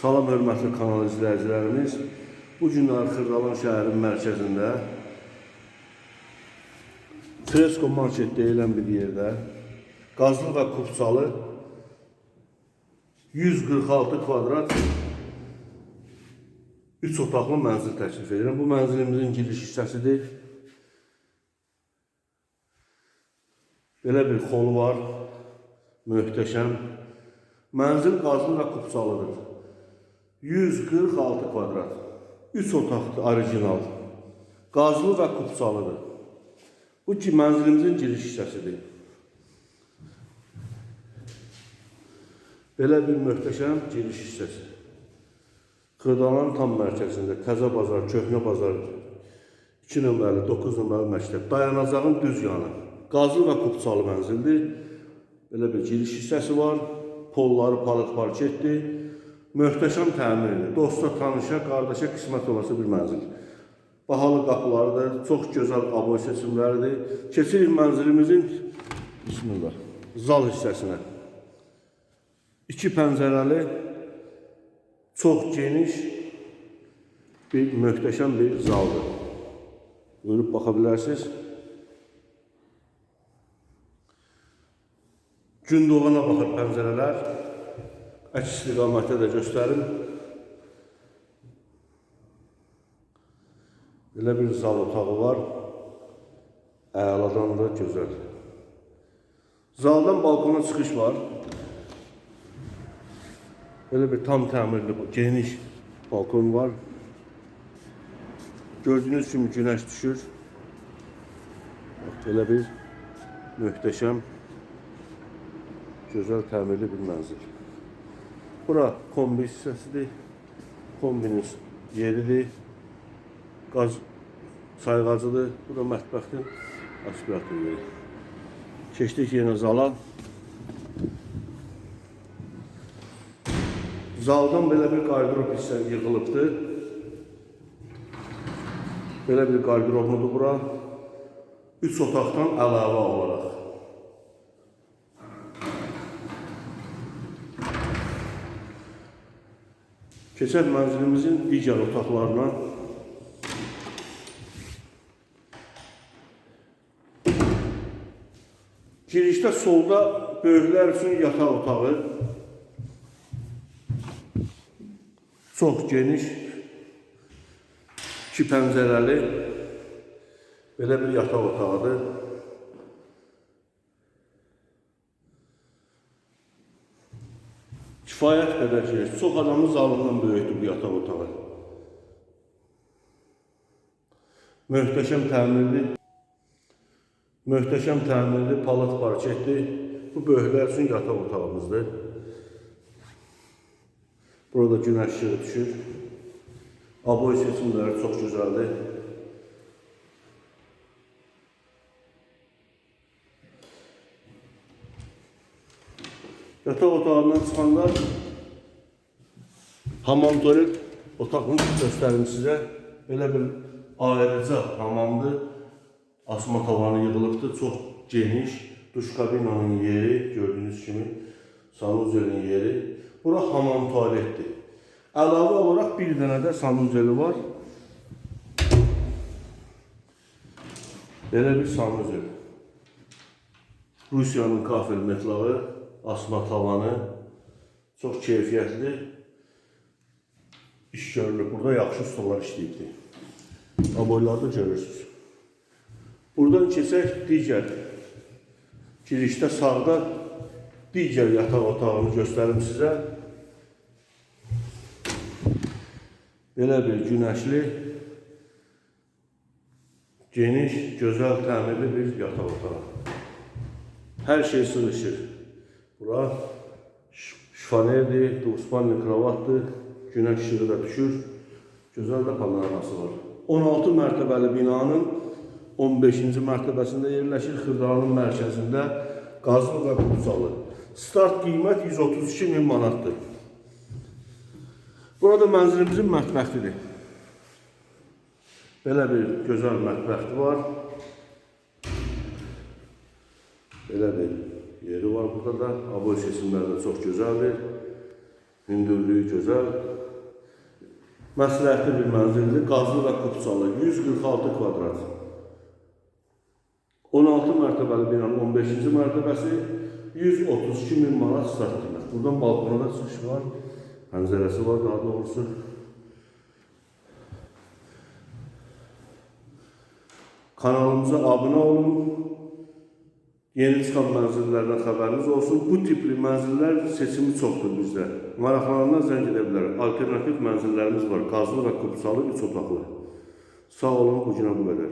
Salam hörmətli kanal izləyicilərimiz. Bu günlər Xırdalan şəhərinin mərkəzində Fresco Market deyilən bir yerdə qazlı və kupçalı 146 kvadrat 3 otaqlı mənzil təklif edirəm. Bu mənzilimizin giriş hissəsidir. Belə bir xolu var. Möhtəşəm. Mənzil qazlı və kupçalıdır. 146 kvadrat. 3 otaqlı orijinal. Qazlı və kupçalıdır. Bu ki mənzilimizin giriş hissəsidir. Belə bir möhtəşəm giriş hissəsi. Xırdalanın tam mərkəzində Təzə bazar, Köhnə bazar 2 nömrəli, 9 nömrəli məktəb. Dayanacağın düz yanı. Qazlı və kupçalı mənzildir. Belə bir giriş hissəsi var. Polları palıt parketdir. Möhtəşəm təmirli. Dosta, tanışa, qardaşa qismət olası bir mənzil. Bahalı qapılarıdır, çox gözəl aboy seçimləridir. Keçirik mənzilimizin Bismillah. Zal hissəsinə. İki pəncərəli, çox geniş bir möhtəşəm bir zaldır. Buyurub baxa bilərsiniz. Gün doğana baxır pəncərələr. Əks istiqamətdə də göstərim. Belə bir zal otağı var. Əladan da gözəl. Zaldan balkona çıxış var. Belə bir tam təmirli, geniş balkon var. Gördüyünüz kimi günəş düşür. Bax, bir möhtəşəm, gözəl təmirli bir mənzil. Bura kombi hissəsidir. Kombinin yeridir. Qaz sayğacıdır. Bu da mətbəxin aspirator yeri. Keçdik yenə zala. Zaldan belə bir qardırop hissə yığılıbdır. Belə bir qardıropludur bura. Üç otaqdan əlavə olaraq. Keçək mənzilimizin digər otaqlarına. Girişdə solda böyüklər üçün yataq otağı. Çox geniş, iki pəncərəli belə bir yataq otağıdır. Kifayət qədər geniş. Çox adamın zalından böyükdür bu yataq otağı. Möhtəşəm təmirli, möhtəşəm təmirli palat parketdir. Bu böyüklər üçün yataq otağımızdır. Burada günəş işığı düşür. Aboy seçimləri çox gözəldir. Yataq otağından çıxanda hamam tualet otağını göstərim sizə. Belə bir ayrıca hamamdır. Asma tavanı yığılıbdır. Çox geniş. Duş kabinanın yeri gördüyünüz kimi sanuzelin yeri. Bura hamam tualetdir. Əlavə olaraq bir dənə də sanuzeli var. Belə bir sanuzel. Rusiyanın kafel metlağı, asma tavanı çox keyfiyyətli iş görülür. Burada yaxşı ustalar işləyibdir. Aboylarda görürsünüz. Buradan keçək digər girişdə sağda digər yataq otağını göstərim sizə. Belə bir günəşli, geniş, gözəl təmirli bir yataq otağı. Hər şey sığışır. Bura şifanerdir, duspanlı kravatdır, günəş işığı da düşür. Gözəl də panoraması var. 16 mərtəbəli binanın 15-ci mərtəbəsində yerləşir Xırdalanın mərkəzində qazlı və qursalı. Start qiymət 132 min manatdır. Burada mənzilimizin mətbəxidir. Belə bir gözəl mətbəxi var. Belə bir yeri var burada da. Aboy seçimləri də çox gözəldir. hündürlüyü gözəl. Məsləhətli bir mənzildir. Qazlı və kupçalı 146 kvadrat. 16 mərtəbəli binanın 15-ci mərtəbəsi 132 min manat start qiymət. Buradan balkona da çıxış var. Pəncərəsi var daha doğrusu. Kanalımıza abunə olun. Yeni çıxan mənzillərdən xəbəriniz olsun. Bu tipli mənzillər seçimi çoxdur bizdə. Maraqlananlar zəng edə bilər. Alternativ mənzillərimiz var. Qazlı və kupçalı 3 otaqlı. Sağ olun, bu günə bu qədər.